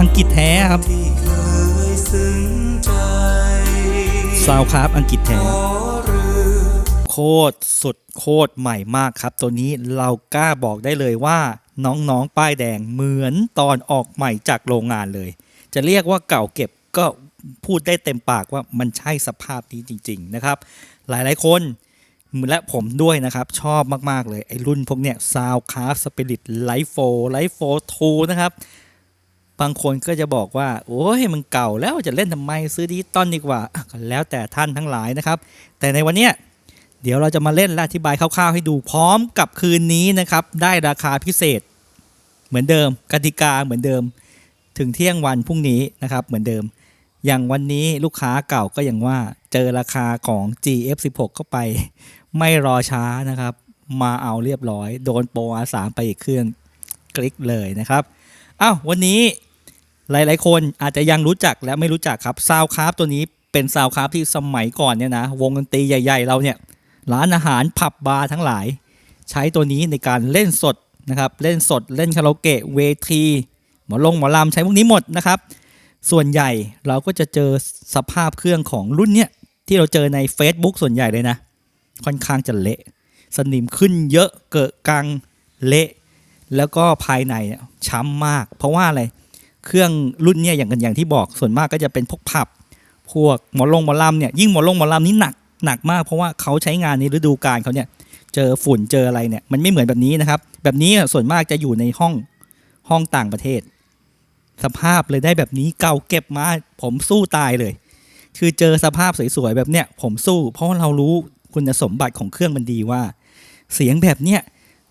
อังกฤษแท้ครับซาวครับอังกฤษแท้โคตรสุดโคตรใหม่มากครับ ตัวนี้เรากล้าบอกได้เลยว่า น้องๆ ป้ายแดงเหมือนตอนออกใหม่จากโรงงานเลย จะเรียกว่าเก่าเก็บก็พูดได้เต็มปากว่ามันใช่สภาพนี้จริง ๆ นะครับ หลายๆคนและผมด้วยนะครับ ชอบมาก ๆ เลย ไอ้รุ่นพวกเนี้ย Soundcraft Spirit Life 4 Life 4 2นะครับ บางคนก็จะบอกว่า โอ้ยมันเก่าแล้วจะเล่นทำไมซื้อดิจิตอลดีกว่าก็แล้วแต่ท่านทั้งหลายนะครับ แต่ในวันเนี้ยเดี๋ยวเราจะมาเล่นและอธิบายคร่าวๆ ให้ดูพร้อมกับคืนนี้นะครับ ได้ราคาพิเศษ เหมือนเดิมกติกาเหมือนเดิม ถึงเที่ยงวันพรุ่งนี้นะครับ เหมือนเดิม อย่างวันนี้ลูกค้าเก่าก็อย่างว่าเจอราคาของ GF16 เข้าไป ไม่รอช้านะครับ มาเอาเรียบร้อย โดนโปร R3 ไปอีกเครื่องคลิกเลยนะครับอ้าววันนี้ หลายๆ คนอาจจะยังรู้จักและไม่รู้จักครับซาวคราฟตัวนี้เป็นซาวคราฟที่สมัยก่อนเนี่ยนะวงดนตรีใหญ่ ๆ เราเนี่ยร้านอาหารผับบาร์ทั้งหลาย ใช้ตัวนี้ในการเล่นสดนะครับเล่นสดเล่นคาราโอเกะเวทีหมอลงหมอลำใช้พวกนี้หมดนะครับ ส่วนใหญ่เราก็จะเจอสภาพเครื่องของรุ่นเนี้ยที่เราเจอใน Facebook ส่วนใหญ่เลยนะ ค่อนข้างจะเละ สนิมขึ้นเยอะเกิดกังเละ แล้วก็ภายในเนี่ยช้ำมาก เพราะว่าอะไร เครื่องรุ่นเนี้ยอย่างกันอย่างที่บอกส่วนมากก็จะเป็นพวกผับ พวกหมอลงหมอลำเนี่ยยิ่งหมอลงหมอลำนี่หนักหนักมากเพราะว่าเขาใช้งานในฤดูกาลเขาเนี่ยเจอฝุ่นเจออะไรเนี่ยมันไม่เหมือนแบบนี้นะครับ แบบนี้ส่วนมากจะอยู่ในห้องห้องต่างประเทศ สภาพเลยได้แบบนี้เก่าเก็บมาผมสู้ตายเลย คือเจอสภาพสวยๆแบบเนี้ยผมสู้ เพราะเรารู้คุณสมบัติของเครื่องมันดีว่า เสียงแบบเนี้ย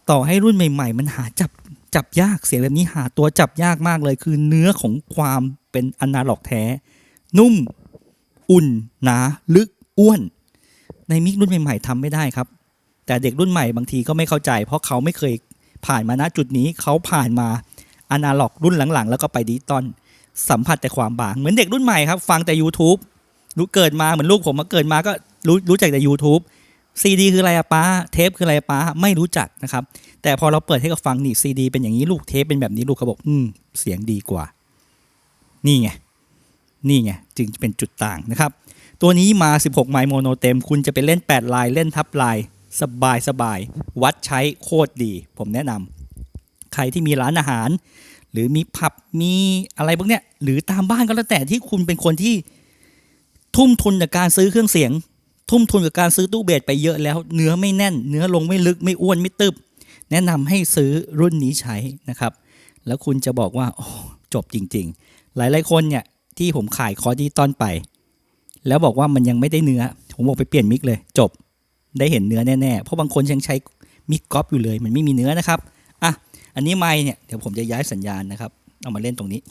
ต่อให้รุ่นใหม่ ๆ มันหาจับ จับยากเสียงแบบนี้หาตัวจับยากมากเลยคือเนื้อของความเป็นอนาล็อกแท้ นุ่ม อุ่น หนา ลึก อ้วน ในมิกรุ่นใหม่ๆทำไม่ได้ครับ แต่เด็กรุ่นใหม่บางทีก็ไม่เข้าใจ เพราะเขาไม่เคยผ่านมาณจุดนี้เขาผ่านมาอนาล็อกรุ่นหลังๆ แล้วก็ไปดิจิตอลสัมผัสแต่ความบาง เหมือนเด็กรุ่นใหม่ครับ ฟังแต่ YouTube รู้เกิดมาเหมือนลูกผมมาเกิดมาก็รู้รู้จักแต่ YouTube ซีดีคืออะไรอะป้าเทปคืออะไรป้าไม่รู้จักนะครับ แต่พอเราเปิดให้เขาฟังนี่ซีดีเป็นอย่างนี้ลูกเทปเป็นแบบนี้ลูกเขาบอก อืม เสียงดีกว่า นี่ไง นี่ไง จึงเป็นจุดต่างนะครับ ตัวนี้มา 16 ไมล์โมโนเต็ม คุณจะไปเล่น 8 ลาย เล่นทับลาย สบายสบาย วัดใช้โคตรดี ผมแนะนำใครที่มีร้านอาหาร หรือมีผับมีอะไรพวกเนี้ย หรือตามบ้านก็แล้วแต่ที่คุณเป็นคนที่ทุ่มทุนกับการซื้อเครื่องเสียง ทุ่มทุนกับการซื้อตู้เบสไปเยอะแล้ว เนื้อไม่แน่น เนื้อลงไม่ลึกไม่อ้วนไม่ตึบ แนะนำให้ซื้อรุ่นนี้ใช้นะครับ แล้วคุณจะบอกว่าโอ้จบจริง ๆ หลายๆคนเนี่ยที่ผมขายคอร์ดิตอลไป แล้วบอกว่ามันยังไม่ได้เนื้อ ผมบอกไปเปลี่ยนมิกเลย จบได้เห็นเนื้อแน่ๆ เพราะบางคนยังใช้มิกก๊อปอยู่เลย มันไม่มีเนื้อนะครับอะอันนี้ไม้เนี่ยเดี๋ยวผมจะย้ายสัญญาณนะครับ เอามาเล่นตรงนี้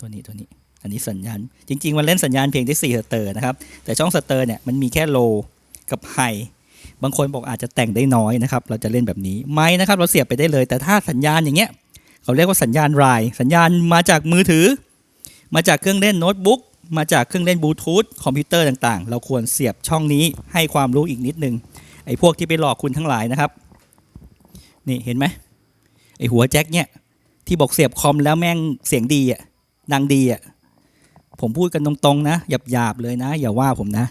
ตัวนี้ตัวนี้ อันนี้สัญญาณ จริง ๆ มันเล่นสัญญาณเพียงได้4สเตอร์นะครับ แต่ช่องสเตอร์เนี่ยมันมีแค่โลกับไฮ บางคนบอกอาจจะแต่งได้น้อยนะครับ เราจะเล่นแบบนี้ไม้นะครับ เราเสียบไปได้เลย แต่ถ้าสัญญาณอย่างเงี้ยเขาเรียกว่าสัญญาณราย สัญญาณมาจากมือถือ มาจากเครื่องเล่นโน้ตบุ๊กมาจากเครื่องเล่นบลูทูธคอมพิวเตอร์ต่างๆ เราควรเสียบช่องนี้ให้ความรู้อีกนิดนึงไอ้พวกที่ไปหลอกคุณทั้งหลายนะครับ นี่เห็นไหมไอ้หัวแจ็คเนี่ยที่บอกเสียบคอมแล้วแม่งเสียงดีอะดังดีอะผมพูดกันตรงๆนะหยาบๆเลยนะ อย่าว่าผมนะ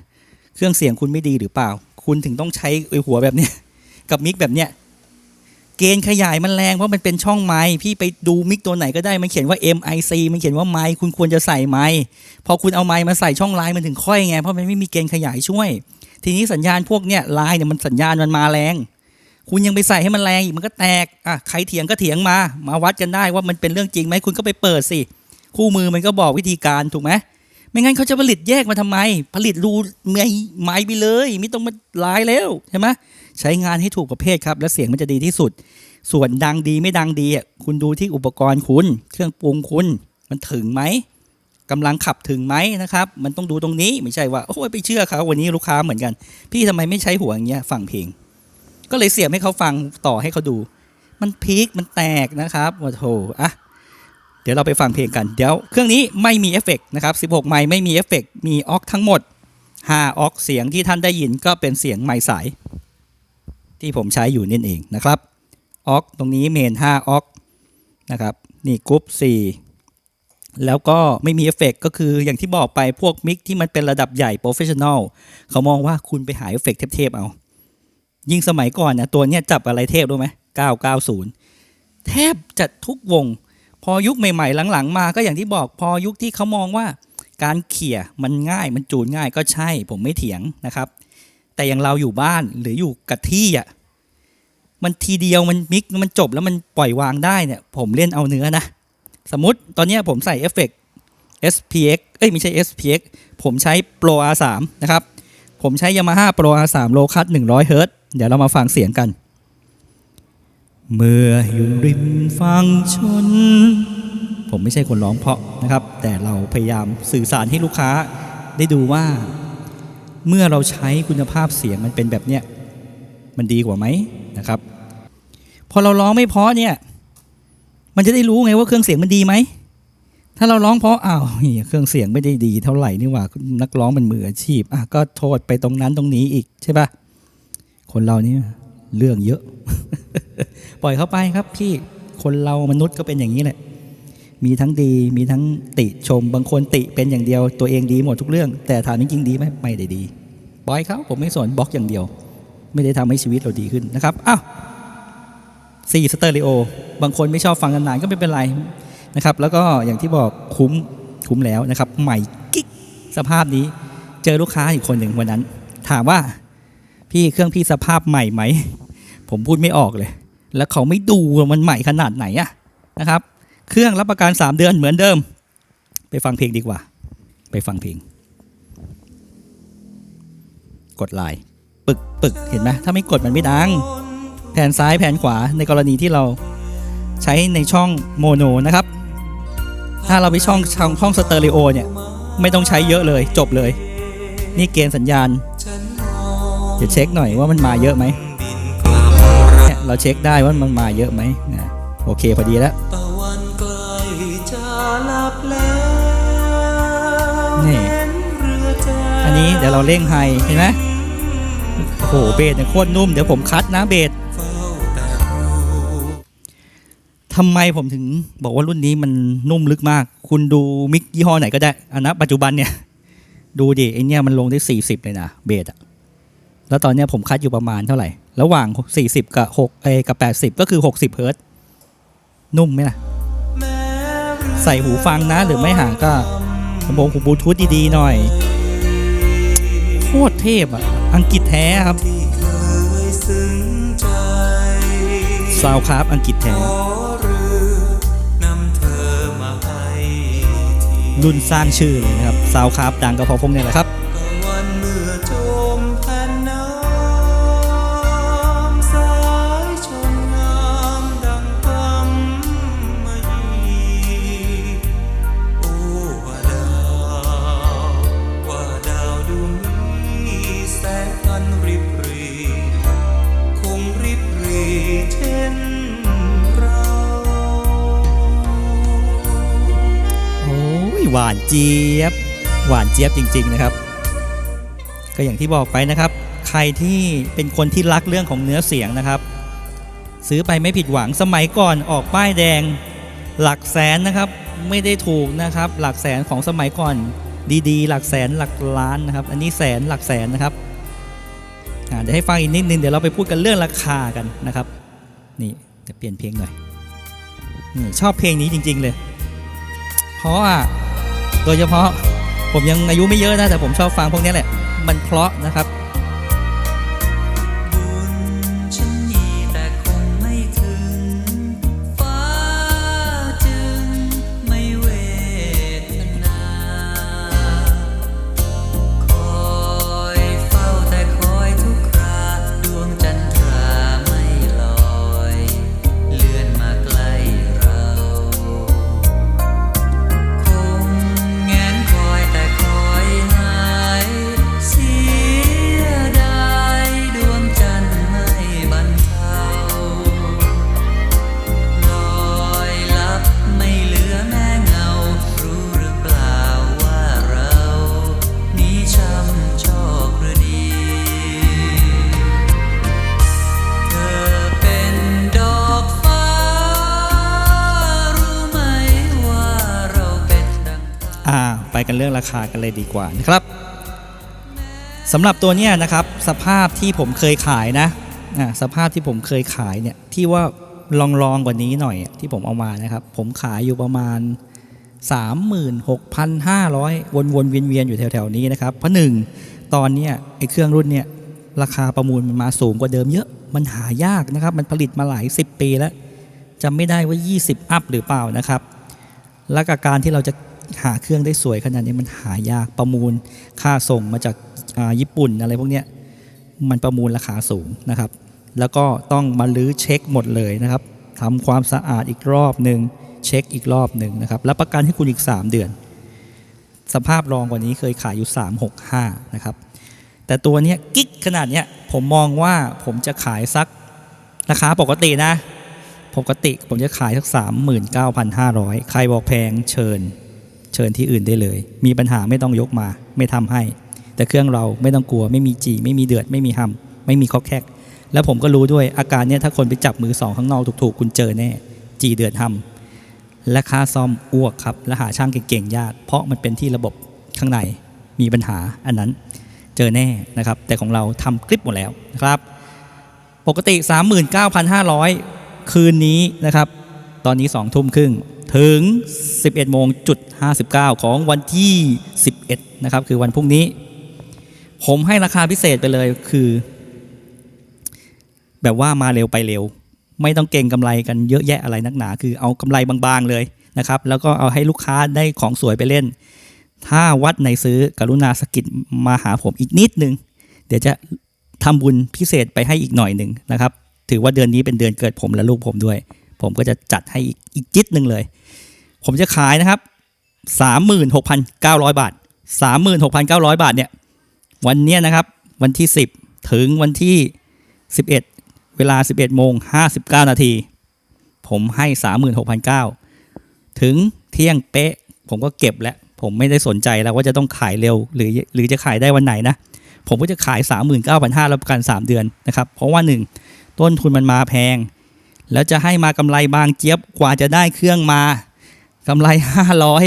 เครื่องเสียงคุณไม่ดีหรือเปล่า คุณถึงต้องใช้ไอหัวแบบเนี้ยกับมิกแบบเนี้ยเกณฑ์ขยายมันแรงเพราะมันเป็นช่องไม้พี่ไปดูมิกตัวไหนก็ได้มันเขียนว่า MIC มันเขียนว่าไม้คุณควรจะใส่ไม้พอคุณเอาไม้มาใส่ช่องไลน์มันถึงค่อยไงเพราะมันไม่มีเกณฑ์ขยายช่วย ทีนี้สัญญาณพวกเนี้ยไลน์เนี่ยมันสัญญาณมันมาแรง คุณยังไปใส่ให้มันแรงอีกมันก็แตกอะใครเถียงก็เถียงมา มาวัดกันได้ว่ามันเป็นเรื่องจริงไหมคุณก็ไปเปิดสิคู่มือมันก็บอกวิธีการถูกไหม ไม่งั้นเขาจะผลิตแยกมาทำไม ผลิตรูไม้ไม้ไปเลย ไม่ต้องมาลน์แล้วใช่ไหมใช้งานให้ถูกประเภทครับ แล้วเสียงมันจะดีที่สุด ส่วนดังดีไม่ดังดีอะคุณดูที่อุปกรณ์คุณ เครื่องปรุงคุณ มันถึงไหมกำลังขับถึงไหมนะครับ มันต้องดูตรงนี้ไม่ใช่ว่าโอ้ยไปเชื่อเขาวันนี้ลูกค้าเหมือนกัน พี่ทำไมไม่ใช้หัวอย่างเงี้ยฟังเพลง ก็เลยเสียบให้เขาฟังต่อให้เขาดู มันพีคมันแตกนะครับโอ้โหอะ เดี๋ยวเราไปฟังเพลงกัน เดี๋ยวเครื่องนี้ไม่มีเอฟเฟกต์นะครับ16 ไมค์ไม่มีเอฟเฟกต์มีออกทั้งหมด5ออกเสียงที่ท่านได้ยินก็เป็นเสียงไมค์สาย ที่ผมใช้อยู่นั่เองนะครับออกตรงนี้เมน5ออกนะครับนี่กรุ๊ป4แล้วก็ไม่มีเอฟเฟกต์ก็คืออย่างที่บอกไปพวกมิกที่มันเป็นระดับใหญ่โปรเฟชชั่นอลเขามองว่าคุณไปหาเอฟเฟกต์เทพๆเอายิ่งสมัยก่อนนะตัวเนี้ยจับอะไรเทพรู้ไหม990 แทบจะทุกวง พอยุคใหม่ๆ หลังๆ มาก็อย่างที่บอกพอยุคที่เขามองว่า การเขี่ยมันง่ายมันจูนง่ายก็ใช่ผมไม่เถียงนะครับ แต่อย่างเราอยู่บ้านหรืออยู่กับที่อะมันทีเดียวมันมิกมันจบแล้วมันปล่อยวางได้เนี่ย ผมเล่นเอาเนื้อนะ สมมติตอนนี้ผมใส่เอฟเฟกต์ SPX เอ้ยไม่ใช่ SPX ผมใช้ Pro R3 นะครับ ผมใช้ Yamaha Pro R3 Low Cut 100 Hz เดี๋ยวเรามาฟังเสียงกัน เมื่ออยู่ริมฝั่งชน ผมไม่ใช่คนร้องเพราะนะครับ แต่เราพยายามสื่อสารให้ลูกค้าได้ดูว่า เมื่อเราใช้คุณภาพเสียงมันเป็นแบบเนี้ยมันดีกว่าไหมนะครับ พอเราร้องไม่เพราะเนี่ย มันจะได้รู้ไงว่าเครื่องเสียงมันดีไหมถ้าเราร้องเพราะอ้าวเฮียเครื่องเสียงไม่ได้ดีเท่าไหร่นี่หว่านักร้องมันมืออาชีพอะก็โทษไปตรงนั้นตรงนี้อีกใช่ปะคนเรานี่ เรื่องเยอะ ปล่อยเขาไปครับพี่คนเรามนุษย์ก็เป็นอย่างนี้แหละ มีทั้งดีมีทั้งติชม บางคนติเป็นอย่างเดียว ตัวเองดีหมดทุกเรื่อง แต่ถามจริงๆดีไหมไม่ได้ดีปล่อยเขาผมไม่สนบล็อกอย่างเดียว ไม่ได้ทำให้ชีวิตเราดีขึ้นนะครับอ้าวสี่สเตอริโอ บางคนไม่ชอบฟังนานๆก็ไม่เป็นไรนะครับ แล้วก็อย่างที่บอกคุ้มคุ้มแล้วนะครับ ใหม่กิ๊กสภาพนี้ เจอลูกค้าอีกคนหนึ่งวันนั้น ถามว่าพี่เครื่องพี่สภาพใหม่ไหม ผมพูดไม่ออกเลย แล้วเขาไม่ดูมันใหม่ขนาดไหนอะนะครับ เครื่องรับประกัน 3 เดือนเหมือนเดิม ไปฟังเพลงดีกว่า ไปฟังเพลง กดไลน์ปึกปึกเห็นไหมถ้าไม่กดมันไม่ดัง แผ่นซ้ายแผ่นขวาในกรณีที่เราใช้ในช่องโมโนนะครับ ถ้าเราไปช่องช่องช่องสเตอริโอเนี่ย ไม่ต้องใช้เยอะเลยจบเลย นี่เกณฑ์สัญญาณ เดี๋ยวเช็คหน่อยว่ามันมาเยอะไหม เราเช็คได้ว่ามันมาเยอะไหมนะโอเคพอดีแล้วนี่อันนี้เดี๋ยวเราเร่งไฮเห็นไหมโอ้โหเบสเนี่ยโคตรนุ่มเดี๋ยวผมคัดนะเบสเฝ้าแต่รู้ทำไมผมถึงบอกว่ารุ่นนี้มันนุ่มลึกมาก คุณดูมิกยี่ห้อไหนก็ได้อันนะปัจจุบันเนี่ย ดูดิไอเนี่ยมันลงได้ 40 เลยนะเบสอะแล้วตอนเนี้ยผมคัดอยู่ประมาณเท่าไหร่ ระหว่าง 40 กับ6เอกับ 80 ก็คือ 60 เฮิร์ตซ์นุ่มไหมล่ะ ใส่หูฟังนะหรือไม่หาก็ลำโพงหูบลูทูธดีๆหน่อย โคตรเทพอะ อังกฤษแท้ครับซาวคราฟอังกฤษแท้ รุ่นสร้างชื่อเลยนะครับซาวคราฟดังก็เพราะพวกเนี้แหละครับ หวานเจี๊ยบ หวานเจี๊ยบจริง ๆนะครับ ก็อย่างที่บอกไปนะครับ ใครที่เป็นคนที่รักเรื่องของเนื้อเสียงนะครับ ซื้อไปไม่ผิดหวังสมัยก่อนออกป้ายแดง หลักแสนนะครับไม่ได้ถูกนะครับ หลักแสนของสมัยก่อนดีๆ หลักแสนหลักล้านนะครับ อันนี้แสนหลักแสนนะครับเดี๋ยวให้ฟังอีกนิดนึงเดี๋ยวเราไปพูดกันเรื่องราคากันนะครับ นี่เดี๋ยวเปลี่ยนเพลงหน่อยนี่ชอบเพลงนี้จริง ๆ เลย เพราะอะ โดยเฉพาะผมยังอายุไม่เยอะนะแต่ผมชอบฟังพวกนี้แหละ มันเพราะนะครับ ไปกันเรื่องราคากันเลยดีกว่านะครับสำหรับตัวเนี้ยนะครับสภาพที่ผมเคยขายนะสภาพที่ผมเคยขายเนี่ยที่ว่าลองลองๆกว่านี้หน่อยที่ผมเอามานะครับ ผมขายอยู่ประมาณ 36,500 วนวนเวียนเวียนๆอยู่แถวๆนี้นะครับเพราะหนึ่งตอนเนี้ยไอ้เครื่องรุ่นเนี่ยราคาประมูลมันมาสูงกว่าเดิมเยอะมันหายากนะครับ มันผลิตมาหลาย 10 ปีแล้วจำไม่ได้ว่า 20 อัพหรือเปล่านะครับ และกับการที่เราจะ หาเครื่องได้สวยขนาดนี้มันหายากประมูลค่าส่งมาจากาญี่ปุ่นอะไรพวกเนี้ยมันประมูลราคาสูงนะครับ แล้วก็ต้องมาลื้อเช็คหมดเลยนะครับทำความสะอาดอีกรอบหนึ่งเช็คอีกรอบหนึ่งนะครับแล้วประกันให้คุณอีก 3 เดือน สภาพรองกว่านี้เคยขายอยู่ 365 นะครับ แต่ตัวเนี้ยกิ๊กขนาดเนี้ยผมมองว่าผมจะขายสักราคาปกตินะ ปกติผมจะขายสัก 39,500 ใครบอกแพงเชิญ เชิญที่อื่นได้เลย มีปัญหาไม่ต้องยกมา ไม่ทำให้ แต่เครื่องเราไม่ต้องกลัว ไม่มีจีไม่มีเดือด ไม่มีหำไม่มีคอกแคก แล้วผมก็รู้ด้วยอาการเนี้ยถ้าคนไปจับมือสองข้างนอกถูกๆ คุณเจอแน่ จีเดือดหำและค่าซ่อมอ้วกครับ และหาช่างเก่งๆยาก เพราะมันเป็นที่ระบบข้างในมีปัญหาอันนั้น เจอแน่นะครับ แต่ของเราทำคลิปหมดแล้วนะครับ ปกติ 39,500 คืนนี้นะครับ ตอนนี้2ทุ่มครึ่งถึง 11โมงจุด59 ของวันที่ 11 นะครับ คือวันพรุ่งนี้ ผมให้ราคาพิเศษไปเลยคือ แบบว่ามาเร็วไปเร็ว ไม่ต้องเก่งกำไรกันเยอะแยะอะไรนักหนา คือเอากำไรบางๆเลยนะครับ แล้วก็เอาให้ลูกค้าได้ของสวยไปเล่น ถ้าวัดไหนซื้อกรุณาสกิดมาหาผมอีกนิดนึง เดี๋ยวจะทำบุญพิเศษไปให้อีกหน่อยหนึ่งนะครับ ถือว่าเดือนนี้เป็นเดือนเกิดผมและลูกผมด้วย ผมก็จะจัดให้อีกอีกจิตหนึ่งเลย ผมจะขายนะครับ 36,900 บาท 36,900 บาทเนี่ย วันเนี้ยนะครับ วันที่ 10 ถึงวันที่ 11 เวลา 11โมง59 นาที ผมให้ 36,900 ถึงเที่ยงเป๊ะ ผมก็เก็บแล้ว ผมไม่ได้สนใจแล้วว่าจะต้องขายเร็ว หรือหรือจะขายได้วันไหนนะ ผมก็จะขาย 39,500รับประกัน 3 เดือนนะครับ เพราะว่า 1 ต้นทุนมันมาแพง แล้วจะให้มากำไรบางเจี๊ยบกว่าจะได้เครื่องมากำไร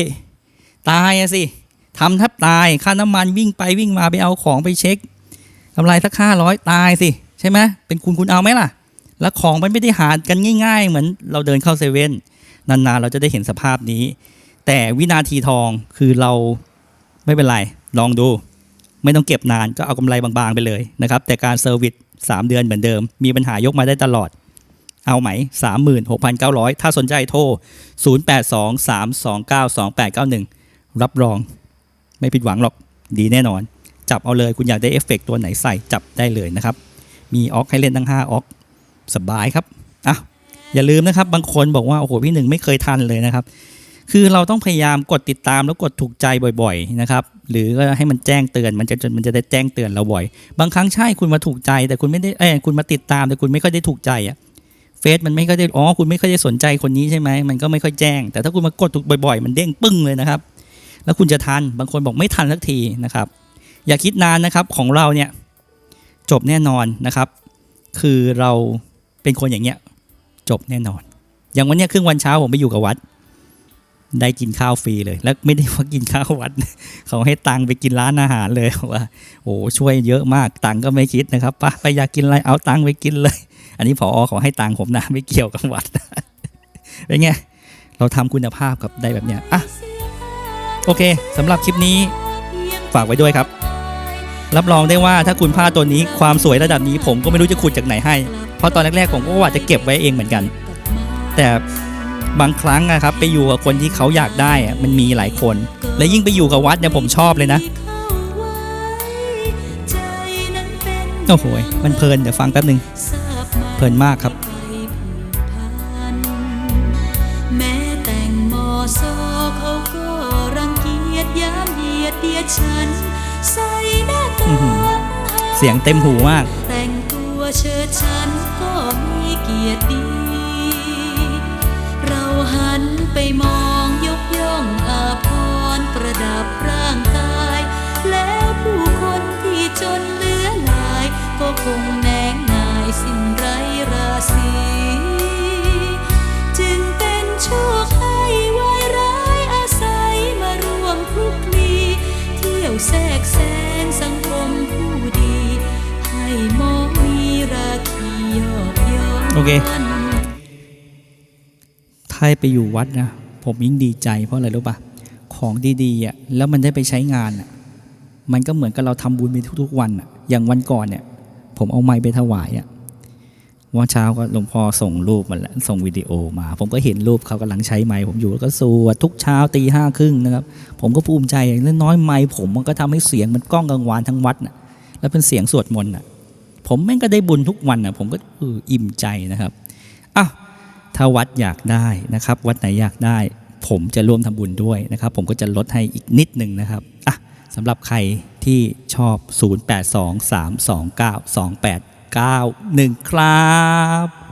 500ตายอะสิทำแทบตายค่าน้ำมันวิ่งไปวิ่งมาไปเอาของไปเช็คกำไรสัก500ตายสิใช่ไหมเป็นคุณคุณเอาไหมล่ะ แล้วของมันไม่ได้หากันง่าย ๆ เหมือนเราเดินเข้าเซเว่นนานๆเราจะได้เห็นสภาพนี้ แต่วินาทีทองคือเราไม่เป็นไรลองดู ไม่ต้องเก็บนานก็เอากำไรบางๆไปเลยนะครับแต่การเซอร์วิส3เดือนเหมือนเดิม มีปัญหายกมาได้ตลอด เอาไหม 36,900 ถ้าสนใจโทร 0823292891 รับรอง ไม่ผิดหวังหรอก ดีแน่นอน จับเอาเลยคุณอยากได้เอฟเฟกต์ตัวไหนใส่จับได้เลยนะครับ มีออกให้เล่นทั้ง 5 ออก สบายครับ อะ อย่าลืมนะครับ บางคนบอกว่า โอ้โห พี่หนึ่งไม่เคยทันเลยนะครับ คือเราต้องพยายามกดติดตามแล้วกดถูกใจบ่อยๆนะครับ หรือก็ให้มันแจ้งเตือน มันจะจนมันจะได้แจ้งเตือนเราบ่อย บางครั้งใช่คุณมาถูกใจ แต่คุณไม่ได้เอ้ยคุณมาติดตามแต่คุณไม่ค่อยได้ถูกใจอะ เฟซมันไม่ค่อยได้อ๋อคุณไม่ค่อยได้สนใจคนนี้ใช่ไหมมันก็ไม่ค่อยแจ้ง แต่ถ้าคุณมากดถูกบ่อยๆ มันเด้งปึ้งเลยนะครับ แล้วคุณจะทันบางคนบอกไม่ทันสักทีนะครับ อย่าคิดนานนะครับของเราเนี่ยจบแน่นอนนะครับ คือเราเป็นคนอย่างเงี้ยจบแน่นอน อย่างวันเนี้ยครึ่งวันเช้าผมไปอยู่กับวัด ได้กินข้าวฟรีเลย แล้วไม่ได้ว่ากินข้าววัด เขาให้ตังค์ไปกินร้านอาหารเลยว่าโอ้ช่วยเยอะมากตังค์ก็ไม่คิดนะครับป้าไปอยากกินอะไรเอาตังค์ไปกินเลย อันนี้พอเขาให้ตังค์ผมนะไม่เกี่ยวกับวัดเป็นไงเราทำคุณภาพกับได้แบบเนี้ยอะโอเคสำหรับคลิปนี้ฝากไว้ด้วยครับ รับรองได้ว่าถ้าคุณพลาดตัวนี้ความสวยระดับนี้ผมก็ไม่รู้จะขุดจากไหนให้ เพราะตอนแรกๆผมก็ว่าจะเก็บไว้เองเหมือนกัน แต่บางครั้งนะครับไปอยู่กับคนที่เขาอยากได้อะมันมีหลายคน และยิ่งไปอยู่กับวัดเนี่ยผมชอบเลยนะโอ้โหมันเพลินเดี๋ยวฟังแป๊บหนึ่ง เพลินมากครับแม้แต่งมอโซเขาก็รังเกียจยามเหยียดเดียดฉัน ใส่หน้าอื้กาอหือกเสียงเต็มหูมาก แต่งตัวเชิดฉันก็มีเกียรติดี เราหันไปมองยกย่องอาภรณ์ประดับร่างกาย แล้วผู้คนที่จนเหลือหลาย ก็คงแนงนายสิ้นไร เค ถ้าไปอยู่วัดนะ ผมยิ่งดีใจเพราะอะไรรู้ปะของดีๆอะแล้วมันได้ไปใช้งานอะมันก็เหมือนกับเราทำบุญไปทุกๆวันอะอย่างวันก่อนเนี่ย ผมเอาไม้ไปถวายอะวันเช้าก็หลวงพ่อส่งรูปมาแล้วส่งวิดีโอมา ผมก็เห็นรูปเขากำลังใช้ไม้ผมอยู่แล้วก็สวดทุกเช้าตีห้าครึ่งนะครับ ผมก็ภูมิใจเล็กน้อยไม้ผมมันก็ทำให้เสียงมันก้องกังวานทั้งวัดน่ะแล้วเป็นเสียงสวดมนต์น่ะ ผมแม่งก็ได้บุญทุกวันน่ะผมก็อิ่มใจนะครับอ้าวถ้าวัดอยากได้นะครับ วัดไหนอยากได้ ผมจะร่วมทำบุญด้วยนะครับ ผมก็จะลดให้อีกนิดหนึ่งนะครับอะสำหรับใครที่ชอบ 0823292891 ครับ